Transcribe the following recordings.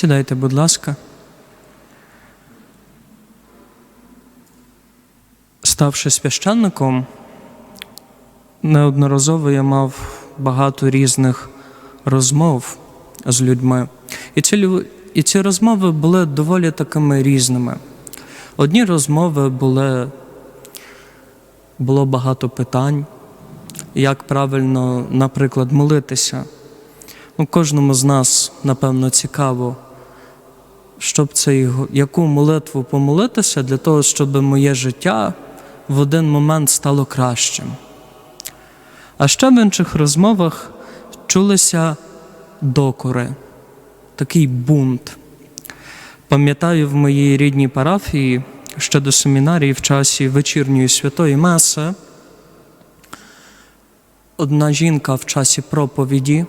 Сідайте, будь ласка. Ставши священником, неодноразово я мав багато різних розмов з людьми. І ці, і ці розмови були доволі такими різними. Одні розмови були, було багато питань, як правильно, наприклад, молитися. Ну, кожному з нас, напевно, цікаво, щоб це його- яку молитву помолитися для того, щоб моє життя в один момент стало кращим. А ще в інших розмовах чулися докори, такий бунт. Пам'ятаю в моїй рідній парафії ще до семінарії в часі вечірньої святої Меси одна жінка в часі проповіді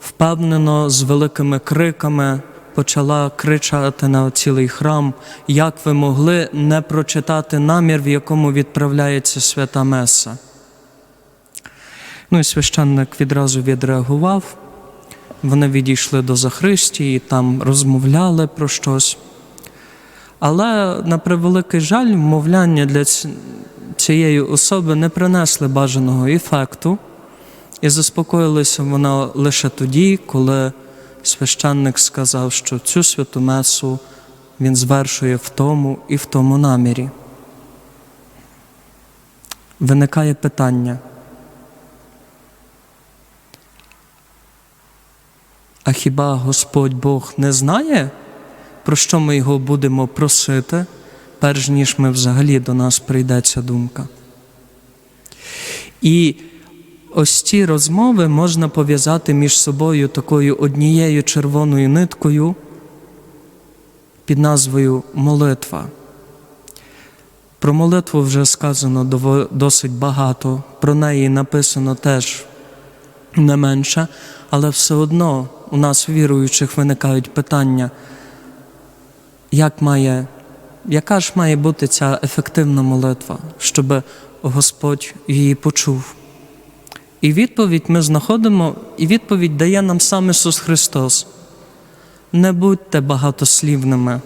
впевнено з великими криками почала кричати на цілий храм, як ви могли не прочитати намір, в якому відправляється свята Меса. Ну і священник відразу відреагував. Вони відійшли до Захристії, там розмовляли про щось. Але, на превеликий жаль, вмовляння для цієї особи не принесли бажаного ефекту. І заспокоїлася вона лише тоді, коли священник сказав, що цю святу месу він звершує в тому і в тому намірі. Виникає питання. А хіба Господь Бог не знає, про що ми його будемо просити, перш ніж ми взагалі до нас прийде ця думка? І ось ці розмови можна пов'язати між собою такою однією червоною ниткою під назвою молитва. Про молитву вже сказано досить багато, про неї написано теж не менше, але все одно у нас, віруючих, виникають питання, як має, яка ж має бути ця ефективна молитва, щоб Господь її почув. І відповідь ми знаходимо, і відповідь дає нам сам Ісус Христос. Не будьте багатослівними,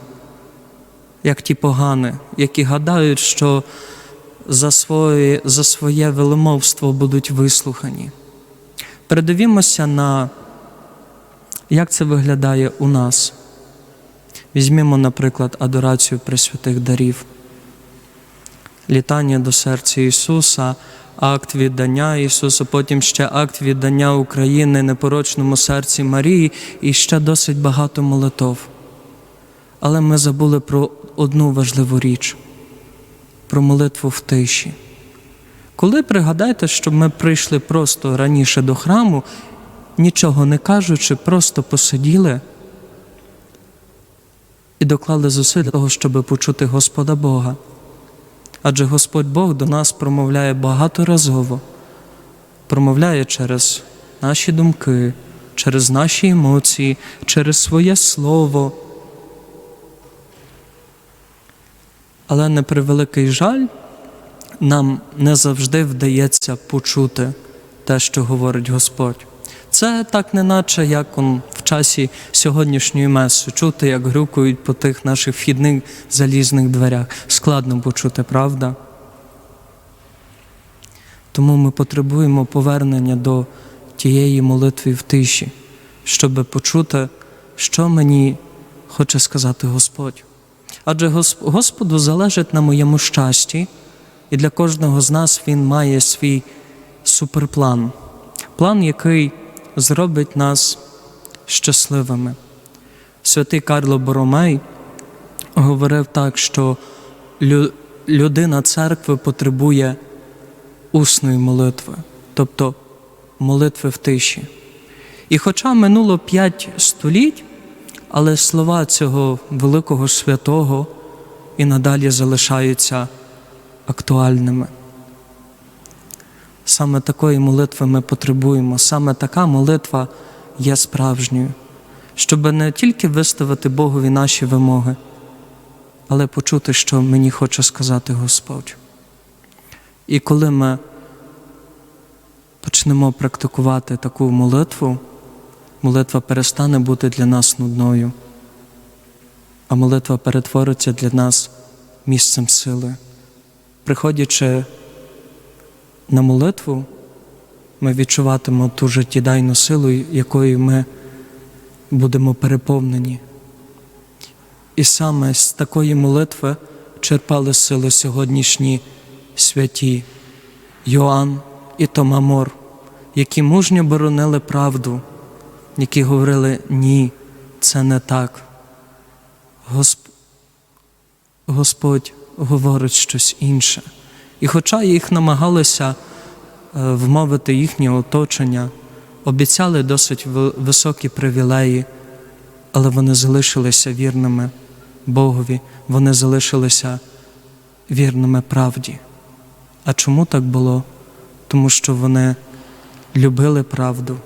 як ті погани, які гадають, що за своє, за своє веломовство будуть вислухані. Передивімося на, як це виглядає у нас. Візьмімо, наприклад, адорацію Пресвятих дарів, літання до серця Ісуса, акт віддання Ісуса, потім ще акт віддання України непорочному серці Марії і ще досить багато молитов. Але ми забули про одну важливу річ про молитву в тиші. Коли пригадайте, що ми прийшли просто раніше до храму, нічого не кажучи, просто посиділи і доклали зусиль для того, щоб почути Господа Бога. Адже Господь Бог до нас промовляє багаторазово, промовляє через наші думки, через наші емоції, через своє слово. Але на превеликий жаль, нам не завжди вдається почути те, що говорить Господь. Це так неначе як он в часі сьогоднішньої меси, чути, як грюкають по тих наших вхідних залізних дверях. Складно почути, правда? Тому ми потребуємо повернення до тієї молитви в тиші, щоб почути, що мені хоче сказати Господь. Адже Гос- Господу залежить на моєму щасті, і для кожного з нас Він має свій суперплан, план, який зробить нас щасливими. Святий Карло Боромей говорив так, що людина церкви потребує усної молитви, тобто молитви в тиші. І хоча минуло п'ять століть, але слова цього великого святого і надалі залишаються актуальними. Саме такої молитви ми потребуємо, саме така молитва є справжньою, щоб не тільки виставити Богові наші вимоги, але почути, що мені хоче сказати Господь. І коли ми почнемо практикувати таку молитву, молитва перестане бути для нас нудною, а молитва перетвориться для нас місцем сили. Приходячи на молитву, ми відчуватимемо ту життєдайну силу, якою ми будемо переповнені. І саме з такої молитви черпали сили сьогоднішні святі Йоанн і Томамор, які мужньо боронили правду, які говорили ні, це не так. Госп... Господь говорить щось інше. І хоча їх намагалися е, вмовити їхнє оточення, обіцяли досить високі привілеї, але вони залишилися вірними Богові, вони залишилися вірними правді. А чому так було? Тому що вони любили правду,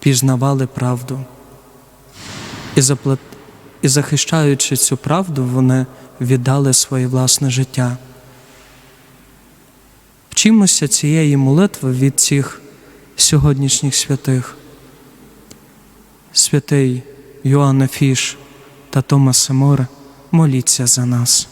пізнавали правду. І, заплат... і захищаючи цю правду, вони віддали своє власне життя. Вчимося цієї молитви від цих сьогоднішніх святих. Святий Йоанна Фіш та Томаса Море, моліться за нас.